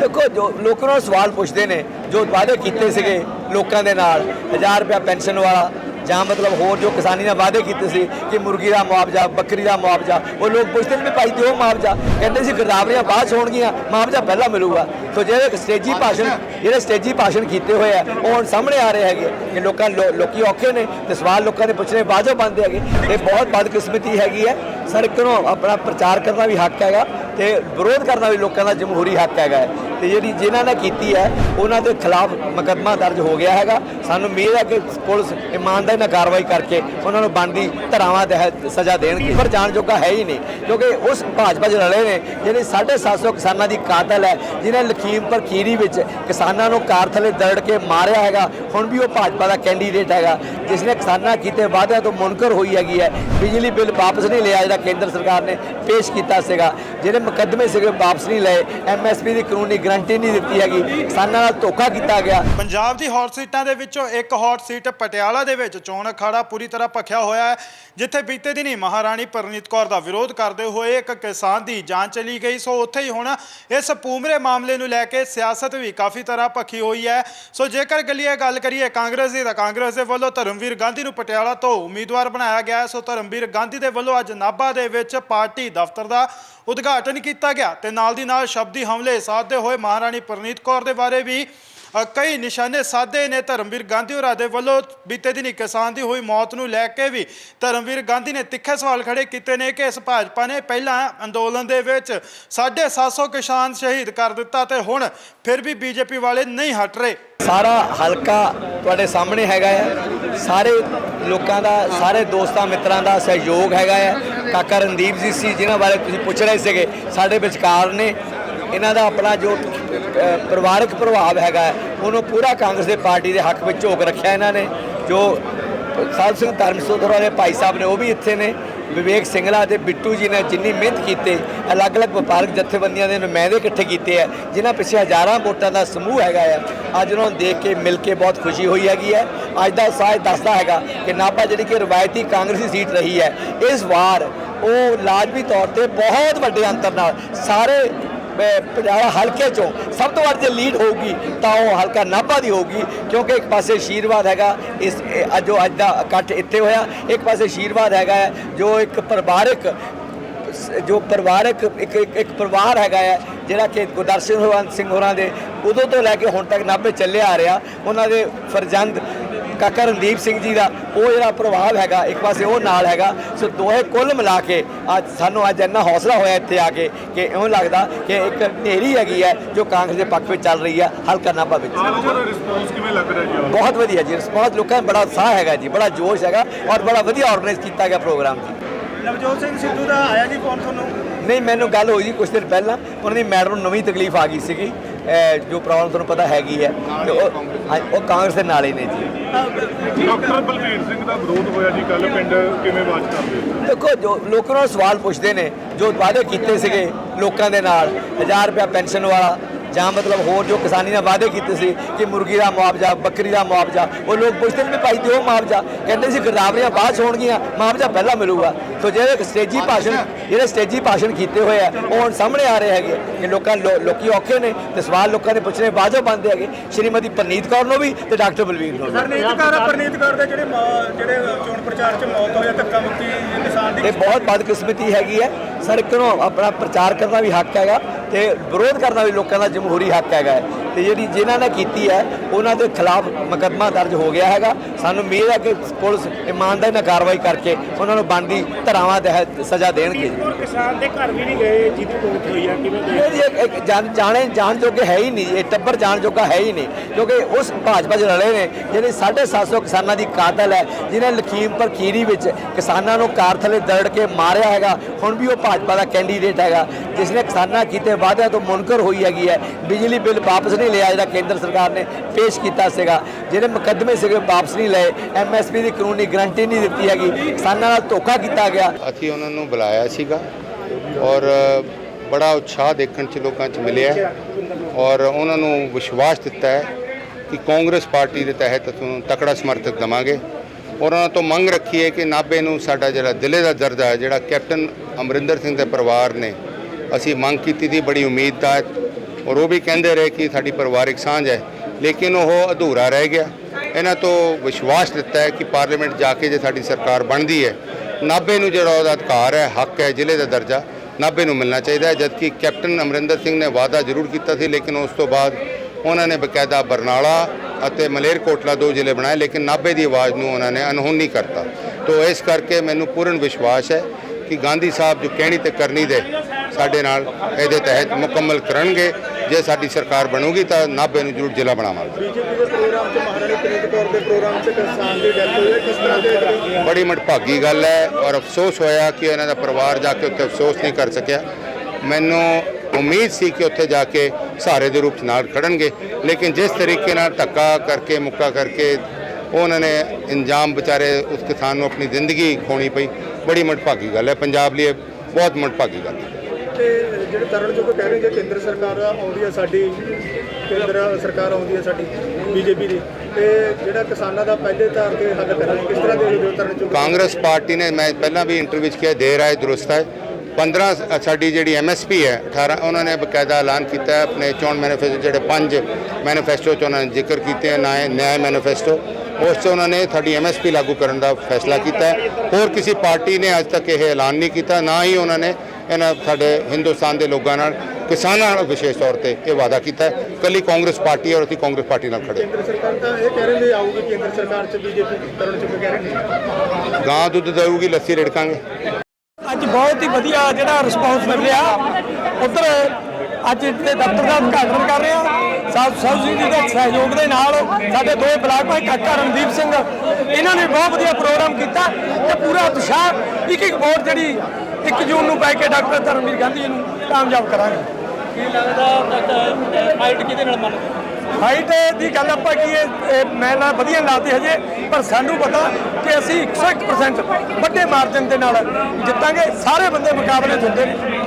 ਦੇਖੋ ਜੋ ਲੋਕਾਂ ਨੂੰ ਸਵਾਲ ਪੁੱਛਦੇ ਨੇ ਜੋ ਵਾਅਦੇ ਕੀਤੇ ਸੀਗੇ ਲੋਕਾਂ ਦੇ ਨਾਲ 1000 ਰੁਪਇਆ ਪੈਨਸ਼ਨ ਵਾਲਾ ਜਾਂ ਮਤਲਬ ਹੋਰ ਜੋ ਕਿਸਾਨੀ ਨਾਲ ਵਾਅਦੇ ਕੀਤੇ ਸੀ ਕਿ ਮੁਰਗੀ ਦਾ ਮੁਆਵਜ਼ਾ ਬੱਕਰੀ ਦਾ ਮੁਆਵਜ਼ਾ ਉਹ ਲੋਕ ਪੁੱਛਦੇ ਨੇ ਵੀ ਭਾਈ ਦਿਓ ਮੁਆਵਜ਼ਾ। ਕਹਿੰਦੇ ਸੀ ਗਰਦਾਵਰੀਆਂ ਬਾਅਦ 'ਚ ਹੋਣਗੀਆਂ ਮੁਆਵਜ਼ਾ ਪਹਿਲਾਂ ਮਿਲੂਗਾ। ਸੋ ਜਿਹੜੇ ਸਟੇਜੀ ਭਾਸ਼ਣ ਜਿਹੜੇ ਸਟੇਜੀ ਭਾਸ਼ਣ ਕੀਤੇ ਹੋਏ ਆ ਉਹ ਹੁਣ ਸਾਹਮਣੇ ਆ ਰਹੇ ਹੈਗੇ ਕਿ ਲੋਕਾਂ ਲੋਕੀ ਔਖੇ ਨੇ ਤੇ ਸਵਾਲ ਲੋਕਾਂ ਦੇ ਪੁੱਛਣੇ ਬਾਅਦੋਂ ਬੰਦੇ ਹੈਗੇ। ਇਹ ਬਹੁਤ ਬਦਕਿਸਮਤੀ ਹੈਗੀ ਹੈ। ਸਰ ਇੱਕ ਨੂੰ ਆਪਣਾ ਪ੍ਰਚਾਰ ਕਰਨਾ ਵੀ ਹੱਕ ਹੈਗਾ ਤੇ ਵਿਰੋਧ ਕਰਨਾ ਵੀ ਲੋਕਾਂ ਦਾ ਜਮਹੂਰੀ ਹੱਕ ਹੈਗਾ। ਤੇ ਜਿਹੜੀ ਜਿਨ੍ਹਾਂ ਨੇ ਕੀਤੀ ਹੈ, ਉਹਨਾਂ ਦੇ ਖਿਲਾਫ ਮੁਕੱਦਮਾ ਦਰਜ ਹੋ ਗਿਆ ਹੈਗਾ। ਸਾਨੂੰ ਉਮੀਦ ਹੈ ਕਿ ਪੁਲਿਸ ਇਮਾਨਦਾਰੀ ਨਾਲ ਕਾਰਵਾਈ ਕਰਕੇ ਉਹਨਾਂ ਨੂੰ ਬਣਦੀ ਧਾਰਾਵਾਂ ਤਹਿਤ ਸਜ਼ਾ ਦੇਣਗੇ, ਪਰ ਜਾਣ ਜੋਗਾ ਹੈ ਹੀ ਨਹੀਂ, ਕਿਉਂਕਿ ਉਸ ਭਾਜਪਾ 'ਚ ਰਲੇ ਨੇ, ਜਿਹੜੇ 750 ਕਿਸਾਨਾਂ ਦੀ ਕਾਤਲ ਹੈ, ਜਿਨ੍ਹਾਂ ਲਖੀਮਪੁਰ ਖੀਰੀ ਵਿੱਚ ਕਿਸਾਨਾਂ ਨੂੰ ਕਾਰ ਥੱਲੇ ਦਰੜ ਕੇ ਮਾਰਿਆ ਹੈਗਾ, ਹੁਣ ਵੀ ਉਹ ਭਾਜਪਾ ਦਾ ਕੈਂਡੀਡੇਟ ਹੈਗਾ। ਜਿਸ ਨੇ ਕਿਸਾਨਾਂ ਕੀਤੇ ਵਾਅਦਿਆਂ ਤੋਂ ਮੁਨਕਰ ਹੋਈ ਹੈਗੀ ਹੈ, ਬਿਜਲੀ ਬਿੱਲ ਵਾਪਸ ਨਹੀਂ ਲਿਆ ਜਿਹੜਾ ਕੇਂਦਰ ਸਰਕਾਰ ਨੇ ਪੇਸ਼ ਕੀਤਾ ਸੀਗਾ, ਜਿਹੜੇ ਮੁਕੱਦਮੇ ਸੀਗੇ ਵਾਪਸ ਨਹੀਂ ਲਏ ਐਮਐਸਪੀ ਦੀ ਕਾਨੂੰਨੀ ਗਰੰਟੀ ਨਹੀਂ ਦਿੱਤੀ ਹੈਗੀ। ਕਿਸਾਨਾਂ ਨਾਲ ਧੋਖਾ ਕੀਤਾ ਗਿਆ। ਪੰਜਾਬ ਦੀ ਹੌਟ ਸੀਟਾਂ ਦੇ ਵਿੱਚੋਂ ਇੱਕ ਹੌਟ ਸੀਟ ਪਟਿਆਲਾ ਦੇ ਵਿੱਚ ਚੋਣ ਅਖਾੜਾ ਪੂਰੀ ਤਰ੍ਹਾਂ ਭਖਿਆ ਹੋਇਆ ਹੈ, ਜਿੱਥੇ ਬੀਤੇ ਦਿਨੀ ਮਹਾਰਾਣੀ ਪਰਨੀਤ ਕੌਰ ਦਾ ਵਿਰੋਧ ਕਰਦੇ ਹੋਏ ਇੱਕ ਕਿਸਾਨ ਦੀ ਜਾਨ ਚਲੀ ਗਈ। ਸੋ ਉੱਥੇ ਹੀ ਹੁਣ ਇਸ ਪੂਮਰੇ ਮਾਮਲੇ ਨੂੰ ਲੈ ਕੇ ਸਿਆਸਤ ਵੀ ਕਾਫੀ ਤਰ੍ਹਾਂ ਭਖੀ ਹੋਈ ਹੈ। ਸੋ ਜੇਕਰ ਗਲੀਏ ਗੱਲ ਕਰੀਏ ਕਾਂਗਰਸ ਦੀ, ਤਾਂ ਕਾਂਗਰਸ ਦੇ ਵੱਲੋਂ ਧਰਮਵੀਰ ਗਾਂਧੀ ਨੂੰ ਪਟਿਆਲਾ ਤੋਂ ਉਮੀਦਵਾਰ ਬਣਾਇਆ ਗਿਆ ਹੈ। ਸੋ ਧਰਮਵੀਰ ਗਾਂਧੀ ਦੇ ਵੱਲੋਂ ਅੱਜ ਨਾਭਾ ਦੇ ਵਿੱਚ ਪਾਰਟੀ ਦਫ਼ਤਰ ਦਾ ਉਦਘਾਟਨ ਕੀਤਾ ਗਿਆ ਤੇ ਨਾਲ ਦੀ ਨਾਲ ਸ਼ਬਦੀ ਹਮਲੇ ਸਾਧਦੇ ਹੋਏ ਮਹਾਰਾਣੀ ਪਰਨੀਤ ਕੌਰ ਦੇ ਬਾਰੇ ਵੀ ਕਈ ਨਿਸ਼ਾਨੇ ਸਾਧੇ ਨੇ ਧਰਮਵੀਰ ਗਾਂਧੀ ਹੋਰਾਂ ਦੇ ਵੱਲੋਂ। ਬੀਤੇ ਦਿਨੀ ਕਿਸਾਨ ਦੀ ਹੋਈ ਮੌਤ ਨੂੰ ਲੈ ਕੇ ਵੀ ਧਰਮਵੀਰ ਗਾਂਧੀ ਨੇ ਤਿੱਖੇ ਸਵਾਲ ਖੜੇ ਕੀਤੇ ਨੇ ਕਿ ਇਸ ਭਾਜਪਾ ਨੇ ਪਹਿਲਾਂ ਅੰਦੋਲਨ ਦੇ ਵਿੱਚ 750 ਕਿਸਾਨ ਸ਼ਹੀਦ ਕਰ ਦਿੱਤਾ ਤੇ ਹੁਣ ਫਿਰ ਵੀ ਬੀਜੇਪੀ ਵਾਲੇ ਨਹੀਂ ਹਟ ਰਹੇ। ਸਾਰਾ ਹਲਕਾ ਤੁਹਾਡੇ ਸਾਹਮਣੇ ਹੈਗਾ ਹੈ। ਸਾਰੇ ਲੋਕਾਂ ਦਾ, ਸਾਰੇ ਦੋਸਤਾਂ ਮਿੱਤਰਾਂ ਦਾ ਸਹਿਯੋਗ ਹੈਗਾ ਹੈ। ਕਾਕਾ ਰਣਦੀਪ ਜੀ ਸੀ, ਜਿਨ੍ਹਾਂ ਬਾਰੇ ਤੁਸੀਂ ਪੁੱਛ ਰਹੇ ਸੀਗੇ, ਸਾਡੇ ਵਿਚਕਾਰ ਨੇ। ਇਹਨਾਂ ਦਾ ਆਪਣਾ ਜੋ ਪਰਿਵਾਰਕ ਪ੍ਰਭਾਵ ਹੈਗਾ ਉਹਨੂੰ ਪੂਰਾ ਕਾਂਗਰਸ ਦੇ ਪਾਰਟੀ ਦੇ ਹੱਕ ਵਿੱਚ ਝੋਕ ਰੱਖਿਆ ਇਹਨਾਂ ਨੇ। ਜੋ ਸਾਹਿਬ ਸਿੰਘ ਧਰਮਸੋਧਰ ਵਾਲੇ ਭਾਈ ਸਾਹਿਬ ਨੇ ਉਹ ਵੀ ਇੱਥੇ ਨੇ। ਵਿਵੇਕ ਸਿੰਗਲਾ ਤੇ ਬਿੱਟੂ ਜੀ ਨੇ ਜਿੰਨੀ ਮਿਹਨਤ ਕੀਤੀ, ਅਲੱਗ-ਅਲੱਗ ਵਪਾਰਕ ਜਥੇਬੰਦੀਆਂ ਦੇ ਨੁਮਾਇੰਦੇ ਇਕੱਠੇ ਕੀਤੇ ਆ, ਜਿਨ੍ਹਾਂ ਪਿੱਛੇ ਹਜ਼ਾਰਾਂ ਵੋਟਾਂ ਦਾ ਸਮੂਹ ਹੈਗਾ ਆ। ਅੱਜ ਉਹਨਾਂ ਨੂੰ ਦੇਖ ਕੇ ਮਿਲ ਕੇ ਬਹੁਤ ਖੁਸ਼ੀ ਹੋਈ ਹੈਗੀ ਹੈ। ਅੱਜ ਦਾ ਸਾਜ ਦੱਸਦਾ ਹੈਗਾ ਕਿ ਨਾਭਾ ਜਿਹੜੀ ਕਿ ਰਵਾਇਤੀ ਕਾਂਗਰਸੀ ਸੀਟ ਰਹੀ ਹੈ, ਇਸ ਵਾਰ ਉਹ ਲਾਜ਼ਮੀ ਤੌਰ ਤੇ ਬਹੁਤ ਵੱਡੇ ਅੰਤਰ ਨਾਲ ਸਾਰੇ ਪਟਿਆਲਾ ਹਲਕੇ ਚੋਂ ਸਭ ਤੋਂ ਵੱਧ ਜੇ ਲੀਡ ਹੋਊਗੀ ਤਾਂ ਉਹ ਹਲਕਾ ਨਾਭਾ ਦੀ ਹੋਊਗੀ ਕਿਉਂਕਿ ਇੱਕ ਪਾਸੇ ਆਸ਼ੀਰਵਾਦ ਹੈਗਾ ਇਸ ਅੱਜ ਜੋ ਅੱਜ ਦਾ ਇਕੱਠ ਇੱਥੇ ਹੋਇਆ ਇੱਕ ਪਾਸੇ ਆਸ਼ੀਰਵਾਦ ਹੈਗਾ ਹੈ, ਜੋ ਇੱਕ ਪਰਿਵਾਰਕ ਜੋ ਪਰਿਵਾਰਕ ਇੱਕ ਇੱਕ ਪਰਿਵਾਰ ਹੈਗਾ ਹੈ ਜਿਹੜਾ ਕਿ ਗੁਰਦਰਸ਼ਨ ਹੋਰਾਂ- ਸਿੰਘ ਹੋਰਾਂ ਦੇ ਉਦੋਂ ਤੋਂ ਲੈ ਕੇ ਹੁਣ ਤੱਕ ਨਾਭੇ ਚੱਲਿਆ ਆ ਰਿਹਾ ਉਹਨਾਂ ਦੇ ਫਰਜ਼ੰਦ ਕਾਕਾ ਰਣਦੀਪ ਸਿੰਘ ਜੀ ਦਾ ਉਹ ਜਿਹੜਾ ਪ੍ਰਭਾਵ ਹੈਗਾ ਇੱਕ ਪਾਸੇ ਉਹ ਨਾਲ ਹੈਗਾ। ਸੋ ਦੋਹੇ ਕੁੱਲ ਮਿਲਾ ਕੇ ਅੱਜ ਸਾਨੂੰ ਅੱਜ ਇੰਨਾ ਹੌਸਲਾ ਹੋਇਆ ਇੱਥੇ ਆ ਕੇ ਕਿ ਇਉਂ ਲੱਗਦਾ ਕਿ ਇੱਕ ਢੇਰੀ ਹੈਗੀ ਹੈ ਜੋ ਕਾਂਗਰਸ ਦੇ ਪੱਖ ਵਿੱਚ ਚੱਲ ਰਹੀ ਹੈ ਹਲਕਾ ਨਾਭਾ ਵਿੱਚ ਰਿਸਪੌਂਸ ਕਿਵੇਂ ਲੱਗ ਰਿਹਾ ਜੀ ਬਹੁਤ ਵਧੀਆ ਜੀ ਰਿਸਪਾਂਸ ਲੋਕਾਂ ਦਾ ਬੜਾ ਉਤਸ਼ਾਹ ਹੈਗਾ ਜੀ ਬੜਾ ਜੋਸ਼ ਹੈਗਾ ਔਰ ਬੜਾ ਵਧੀਆ ਆਰਗੇਨਾਈਜ਼ ਕੀਤਾ ਗਿਆ ਪ੍ਰੋਗਰਾਮ ਜੀ। ਨਵਜੋਤ ਸਿੰਘ ਸਿੱਧੂ ਦਾ ਆਇਆ ਜੀ ਫੋਨ ਤੁਹਾਨੂੰ? ਨਹੀਂ ਮੈਨੂੰ ਗੱਲ ਹੋਈ ਜੀ ਕੁਝ ਦਿਨ ਪਹਿਲਾਂ ਉਹਨਾਂ ਦੀ ਮੈਡਮ ਨੂੰ ਨਵੀਂ ਤਕਲੀਫ ਆ ਗਈ ਸੀਗੀ। ਜੋ ਪ੍ਰੋਬਲਮ ਤੁਹਾਨੂੰ ਪਤਾ ਹੈਗੀ ਹੈ ਤੇ ਉਹ ਉਹ ਕਾਂਗਰਸ ਦੇ ਨਾਲ ਹੀ ਨੇ ਜੀ। ਡਾਕਟਰ ਬਲਵੀਰ ਸਿੰਘ ਦਾ ਵਿਰੋਧ ਹੋਇਆ ਜੀ ਕੱਲ ਪਿੰਡ ਕਿਵੇਂ ਬਾਤ ਕਰਦੇ? ਹੋ ਦੇਖੋ ਜੋ ਲੋਕਾਂ ਨੂੰ ਸਵਾਲ ਪੁੱਛਦੇ ਨੇ ਜੋ ਵਾਅਦੇ ਕੀਤੇ ਸੀਗੇ ਲੋਕਾਂ ਦੇ ਨਾਲ 1000 ਰੁਪਇਆ ਪੈਨਸ਼ਨ ਵਾਲਾ ਜਾਂ ਮਤਲਬ ਹੋਰ ਜੋ ਕਿਸਾਨੀ ਨਾਲ ਵਾਅਦੇ ਕੀਤੇ ਸੀ ਕਿ ਮੁਰਗੀ ਦਾ ਮੁਆਵਜ਼ਾ ਬੱਕਰੀ ਦਾ ਮੁਆਵਜ਼ਾ ਉਹ ਲੋਕ ਪੁੱਛਦੇ ਨੇ ਵੀ ਭਾਈ ਦਿਓ ਮੁਆਵਜ਼ਾ। ਕਹਿੰਦੇ ਸੀ ਗਰਦਾਵਰੀਆਂ ਬਾਅਦ 'ਚ ਹੋਣਗੀਆਂ ਮੁਆਵਜ਼ਾ ਪਹਿਲਾਂ ਮਿਲੂਗਾ। ਸੋ ਜਿਹੜੇ ਸਟੇਜੀ ਭਾਸ਼ਣ ਜਿਹੜੇ ਸਟੇਜੀ ਭਾਸ਼ਣ ਕੀਤੇ ਹੋਏ ਆ ਉਹ ਹੁਣ ਸਾਹਮਣੇ ਆ ਰਹੇ ਹੈਗੇ। ਕਿ ਲੋਕਾਂ ਲੋਕੀ ਔਖੇ ਨੇ ਤੇ ਸਵਾਲ ਲੋਕਾਂ ਦੇ ਪੁੱਛਣੇ ਬਾਅਦੋਂ ਬੰਦੇ ਹੈਗੇ। ਸ਼੍ਰੀਮਤੀ ਪਰਨੀਤ ਕੌਰ ਨੂੰ ਵੀ ਤੇ ਡਾਕਟਰ ਬਲਵੀਰ ਨੂੰ ਵੀ। ਪਰਨੀਤ ਕੌਰ ਪਰਨੀਤ ਕੌਰ ਦੇ ਜਿਹੜੇ ਜਿਹੜੇ ਚੋਣ ਪ੍ਰਚਾਰ 'ਚ ਮੌਤ ਹੋਈ ਹੈ ਧੱਕਾ ਮੁੱਕੀ ਕਿਸਾਨ ਦੀ ਇਹ ਬਹੁਤ ਬਦਕਿਸਮਤੀ ਹੈਗੀ ਹੈ। ਸਰ ਇੱਕ ਨੂੰ ਆਪਣਾ ਪ੍ਰਚਾਰ ਕਰਨਾ ਵੀ ਹੱਕ ਹੈਗਾ ਤੇ ਵਿਰੋਧ ਕਰਨਾ ਵੀ ਲੋਕਾਂ ਦਾ ਜਮਹੂਰੀ ਹੱਕ ਹੈਗਾ ਹੈ। ਤੇ ਜਿਹੜੀ ਜਿਨ੍ਹਾਂ ਨੇ ਕੀਤੀ ਹੈ ਉਹਨਾਂ ਦੇ ਖਿਲਾਫ ਮੁਕੱਦਮਾ ਦਰਜ ਹੋ ਗਿਆ ਹੈਗਾ। ਸਾਨੂੰ ਉਮੀਦ ਹੈ ਕਿ ਪੁਲਿਸ ਇਮਾਨਦਾਰੀ ਨਾਲ ਕਾਰਵਾਈ ਕਰਕੇ ਉਹਨਾਂ ਨੂੰ ਬਣਦੀ ਧਾਰਾਵਾਂ ਤਹਿਤ ਸਜ਼ਾ ਦੇਣਗੇ। ਕਿਸਾਨ ਦੇ ਘਰ ਵੀ ਨਹੀਂ ਗਏ ਜਿਹਦੀ ਮੌਤ ਹੋਈ ਹੈ ਕਿਵੇਂ ਇਹ ਇੱਕ- ਜਾਣ- ਜਾਣੇ ਜਾਣ ਜੋਗੇ ਹੈ ਹੀ ਨਹੀਂ ਇਹ ਟੱਬਰ ਜਾਣ ਜੋਗਾ ਹੈ ਹੀ ਨਹੀਂ ਕਿਉਂਕਿ ਉਸ ਭਾਜਪਾ 'ਚ ਰਲੇ ਨੇ ਜਿਹੜੇ 750 ਕਿਸਾਨਾਂ ਦੀ ਕਾਤਲ ਹੈ ਜਿਨ੍ਹਾਂ ਲਖੀਮਪੁਰ ਖੀਰੀ ਵਿੱਚ ਕਿਸਾਨਾਂ ਨੂੰ ਕਾਰ ਥੱਲੇ ਦਰੜ ਕੇ ਮਾਰਿਆ ਹੈਗਾ ਹੁਣ ਵੀ ਉਹ ਭਾਜਪਾ ਦਾ ਕੈਂਡੀਡੇਟ ਹੈਗਾ ਜਿਸ ਨੇ ਕਿਸਾਨਾਂ ਕੀਤੇ ਵਾਅਦਿਆਂ ਤੋਂ ਮੁਨਕਰ ਹੋਈ ਹੈਗੀ ਹੈ ਬਿਜਲੀ ਬਿੱਲ ਵਾਪਸ ਨਹੀਂ ਲਿਆ, ਜਿਹੜਾ ਕੇਂਦਰ ਸਰਕਾਰ ਨੇ ਪੇਸ਼ ਕੀਤਾ ਸੀਗਾ। ਜਿਹੜੇ ਮੁਕੱਦਮੇ ਸੀਗੇ ਵਾਪਸ ਨਹੀਂ ਲਏ। ਐਮਐਸਪੀ ਦੀ ਕਾਨੂੰਨੀ ਗਰੰਟੀ ਨਹੀਂ ਦਿੱਤੀ ਹੈਗੀ। ਕਿਸਾਨਾਂ ਨਾਲ ਧੋਖਾ ਕੀਤਾ ਗਿਆ। ਅਸੀਂ ਉਹਨਾਂ ਨੂੰ ਬੁਲਾਇਆ ਸੀਗਾ ਔਰ ਬੜਾ ਉਤਸ਼ਾਹ ਦੇਖਣ 'ਚ ਲੋਕਾਂ 'ਚ ਮਿਲਿਆ ਔਰ ਉਹਨਾਂ ਨੂੰ ਵਿਸ਼ਵਾਸ ਦਿੱਤਾ ਹੈ ਕਿ ਕਾਂਗਰਸ ਪਾਰਟੀ ਦੇ ਤਹਿਤ ਤੁਹਾਨੂੰ ਤਕੜਾ ਸਮਰਥਕ ਦਵਾਂਗੇ। ਔਰ ਉਹਨਾਂ ਤੋਂ ਮੰਗ ਰੱਖੀ ਹੈ ਕਿ ਨਾਭੇ ਨੂੰ ਸਾਡਾ ਜਿਹੜਾ ਜ਼ਿਲ੍ਹੇ ਦਾ ਦਰਜਾ ਹੈ, ਜਿਹੜਾ ਕੈਪਟਨ ਅਮਰਿੰਦਰ ਸਿੰਘ ਦੇ ਪਰਿਵਾਰ ਨੇ ਅਸੀਂ ਮੰਗ ਕੀਤੀ ਦੀ, ਬੜੀ ਉਮੀਦ ਦਾ ਔਰ ਉਹ ਵੀ ਕਹਿੰਦੇ ਰਹੇ ਕਿ ਸਾਡੀ ਪਰਿਵਾਰਿਕ ਸਾਂਝ ਹੈ, ਲੇਕਿਨ ਉਹ ਅਧੂਰਾ ਰਹਿ ਗਿਆ। ਇਹਨਾਂ ਤੋਂ ਵਿਸ਼ਵਾਸ ਦਿੱਤਾ ਹੈ ਕਿ ਪਾਰਲੀਮੈਂਟ ਜਾ ਕੇ ਜੇ ਸਾਡੀ ਸਰਕਾਰ ਬਣਦੀ ਹੈ, ਨਾਭੇ ਨੂੰ ਜਿਹੜਾ ਉਹਦਾ ਅਧਿਕਾਰ ਹੈ, ਹੱਕ ਹੈ, ਜ਼ਿਲ੍ਹੇ ਦਾ ਦਰਜਾ, ਨਾਭੇ ਨੂੰ ਮਿਲਣਾ ਚਾਹੀਦਾ ਹੈ, ਜਦਕਿ ਕੈਪਟਨ ਅਮਰਿੰਦਰ ਸਿੰਘ ਨੇ ਵਾਅਦਾ ਜ਼ਰੂਰ ਕੀਤਾ ਸੀ, ਲੇਕਿਨ ਉਸ ਤੋਂ ਬਾਅਦ ਉਹਨਾਂ ਨੇ ਬਕਾਇਦਾ ਬਰਨਾਲਾ ਅਤੇ ਮਲੇਰਕੋਟਲਾ ਦੋ ਜ਼ਿਲ੍ਹੇ ਬਣਾਏ, ਲੇਕਿਨ ਨਾਭੇ ਦੀ ਆਵਾਜ਼ ਨੂੰ ਉਹਨਾਂ ਨੇ ਅਨਹੋਨੀ ਕਰਤਾ। ਤੋਂ ਇਸ ਕਰਕੇ ਮੈਨੂੰ ਪੂਰਨ ਵਿਸ਼ਵਾਸ ਹੈ ਕਿ ਗਾਂਧੀ ਸਾਹਿਬ ਜੋ ਕਹਿਣੀ ਤੇ ਕਰਨੀ ਦੇ ਸਾਡੇ ਨਾਲ, ਇਹਦੇ ਤਹਿਤ ਮੁਕੰਮਲ ਕਰਨਗੇ। ਜੇ ਸਾਡੀ ਸਰਕਾਰ ਬਣੂਗੀ ਤਾਂ ਨਾਭੇ ਨੂੰ ਜ਼ਰੂਰ ਜ਼ਿਲ੍ਹਾ ਬਣਾਵਾਂਗੇ। ਬੀਜੇਪੀ ਦੇ ਪ੍ਰੋਗਰਾਮ 'ਚ ਮਹਾਰਾਣੀ ਪ੍ਰੀਤ ਕੌਰ ਦੇ ਪ੍ਰੋਗਰਾਮ 'ਚ ਕਿਸਾਨ ਦੀ ਡੈਥ ਹੋਈ ਹੈ ਕਿਸ ਤਰ੍ਹਾਂ ਦੇ ਬੜੀ ਮਟਭਾਗੀ ਗੱਲ ਹੈ ਔਰ ਅਫਸੋਸ ਹੋਇਆ ਕਿ ਇਹਨਾਂ ਦਾ ਪਰਿਵਾਰ ਜਾ ਕੇ ਉੱਥੇ ਅਫਸੋਸ ਨਹੀਂ ਕਰ ਸਕਿਆ। ਮੈਨੂੰ ਉਮੀਦ ਸੀ ਕਿ ਉੱਥੇ ਜਾ ਕੇ ਸਹਾਰੇ ਦੇ ਰੂਪ 'ਚ ਨਾਲ ਖੜਨਗੇ ਲੇਕਿਨ ਜਿਸ ਤਰੀਕੇ ਨਾਲ ਧੱਕਾ ਕਰਕੇ ਮੁੱਕਾ ਕਰਕੇ ਉਹਨਾਂ ਨੇ ਇੰਜਾਮ ਵਿਚਾਰੇ ਉਸ ਕਿਸਾਨ ਨੂੰ ਆਪਣੀ ਜ਼ਿੰਦਗੀ ਖੋਣੀ ਪਈ ਬੜੀ ਮਟਭਾਗੀ ਗੱਲ ਹੈ। ਪੰਜਾਬ ਲਈ ਬਹੁਤ ਮਟਭਾਗੀ ਗੱਲ ਹੈ। ਤੇ ਜਿਹੜੇ ਤਰਨ ਚੁੱਕ ਕਹਿ ਰਹੇ ਕਿ ਕੇਂਦਰ ਸਰਕਾਰ ਆਉਂਦੀ ਹੈ ਸਾਡੀ, ਕੇਂਦਰ ਸਰਕਾਰ ਆਉਂਦੀ ਹੈ ਸਾਡੀ, ਬੀਜੇਪੀ ਦੀ, ਤੇ ਜਿਹੜਾ ਕਿਸਾਨਾਂ ਦਾ ਪਹਿਲੇ ਧਾਰ ਤੇ ਹੱਲ ਕਰਾਂਗੇ ਕਿਸ ਤਰ੍ਹਾਂ ਦੇਖਦੇ ਹੋ ਤਰਨ ਚੁੱਕ? ਕਾਂਗਰਸ ਪਾਰਟੀ ਨੇ, ਮੈਂ ਪਹਿਲਾਂ ਵੀ ਇੰਟਰਵਿਊ 'ਚ ਕਿਹਾ, ਦੇਰ ਆਏ, ਦਰੁਸਤ ਹੈ 15 ਸਾਡੀ ਜਿਹੜੀ ਐਮਐਸਪੀ ਹੈ 18 ਉਹਨਾਂ ਨੇ ਬਕਾਇਦਾ ਐਲਾਨ ਕੀਤਾ ਹੈ, ਆਪਣੇ ਚੋਣ ਮੈਨੀਫੈਸਟੋ, ਜਿਹੜੇ ਪੰਜ ਮੈਨੀਫੈਸਟੋ 'ਚ ਉਹਨਾਂ ਨੇ ਜ਼ਿਕਰ ਕੀਤੇ ਹਨ ਨਿਆਂ ਨਿਆਂ ਮੈਨੀਫੈਸਟੋ। ਉਸ 'ਚ ਉਹਨਾਂ ਨੇ ਸਾਡੀ ਐਮਐਸਪੀ ਲਾਗੂ ਕਰਨ ਦਾ ਫੈਸਲਾ ਕੀਤਾ ਹੈ। ਹੋਰ ਕਿਸੇ ਪਾਰਟੀ ਨੇ ਅੱਜ ਤੱਕ ਇਹ ਐਲਾਨ ਨਹੀਂ ਕੀਤਾ, ਨਾ ਹੀ ਉਹਨਾਂ ਨੇ ਇਹਨਾਂ ਸਾਡੇ ਹਿੰਦੁਸਤਾਨ ਦੇ ਲੋਕਾਂ ਨਾਲ ਕਿਸਾਨਾਂ ਨਾਲ ਵਿਸ਼ੇਸ਼ ਤੌਰ ਤੇ ਇਹ ਵਾਅਦਾ ਕੀਤਾ ਕੱਲੀ ਕਾਂਗਰਸ ਪਾਰਟੀ ਹੈ ਔਰ ਅਸੀਂ ਕਾਂਗਰਸ ਪਾਰਟੀ ਨਾਲ ਖੜੇ ਹਾਂ। ਕੇਂਦਰ ਸਰਕਾਰ ਤਾਂ ਇਹ ਕਹਿ ਰਹੇ ਨੇ ਆਊਗੀ ਕੇਂਦਰ ਸਰਕਾਰ ਚ ਬੀਜੇਪੀ ਤਰਨ ਚੁੱਕ ਕਹਿ ਰਹੇ ਨੇ। ਗਾਂ ਦੁੱਧ ਦੇਊਗੀ ਲੱਸੀ ਰਿੜਕਾਂਗੇ। ਅੱਜ ਬਹੁਤ ਹੀ ਵਧੀਆ ਜਿਹੜਾ ਰਿਸਪੌਂਸ ਮਿਲ ਰਿਹਾ। ਉਧਰ ਅੱਜ ਇੱਥੇ ਦਫ਼ਤਰ ਦਾ ਉਦਘਾਟਨ ਕਰ ਰਹੇ ਸਾਹਿਬ ਸਾਹਿਬ ਜੀ ਦੇ ਸਹਿਯੋਗ ਦੇ ਨਾਲ ਸਾਡੇ ਦੋਵੇਂ ਬਲਾਕ ਭਾਈ ਕਾਕਾ ਰਣਦੀਪ ਸਿੰਘ ਇਹਨਾਂ ਨੇ ਬਹੁਤ ਵਧੀਆ ਪ੍ਰੋਗਰਾਮ ਕੀਤਾ ਤੇ ਪੂਰਾ ਉਤਸ਼ਾਹ ਇੱਕ ਇੱਕ ਵੋਟ ਜਿਹੜੀ 1 ਜੂਨ ਨੂੰ ਪੈ ਕੇ ਡਾਕਟਰ ਧਰਮਵੀਰ ਗਾਂਧੀ ਜੀ ਨੂੰ ਕਾਮਯਾਬ ਕਰਾਂਗੇ। ਕੀ ਲੱਗਦਾ ਫਾਈਟ ਕਿਹਦੇ ਨਾਲ ਮੰਨਦੇ ਫਾਈਟ ਦੀ ਗੱਲ ਆਪਾਂ ਕੀ ਮੈਂ ਨਾ ਵਧੀਆ ਲਾਤੇ ਹਜੇ ਪਰ ਸਾਨੂੰ ਪਤਾ ਕਿ ਅਸੀਂ 101% ਵੱਡੇ ਮਾਰਜਨ ਦੇ ਨਾਲ ਜਿੱਤਾਂਗੇ ਸਾਰੇ ਬੰਦੇ ਮੁਕਾਬਲੇ ਹੁੰਦੇ ਨੇ।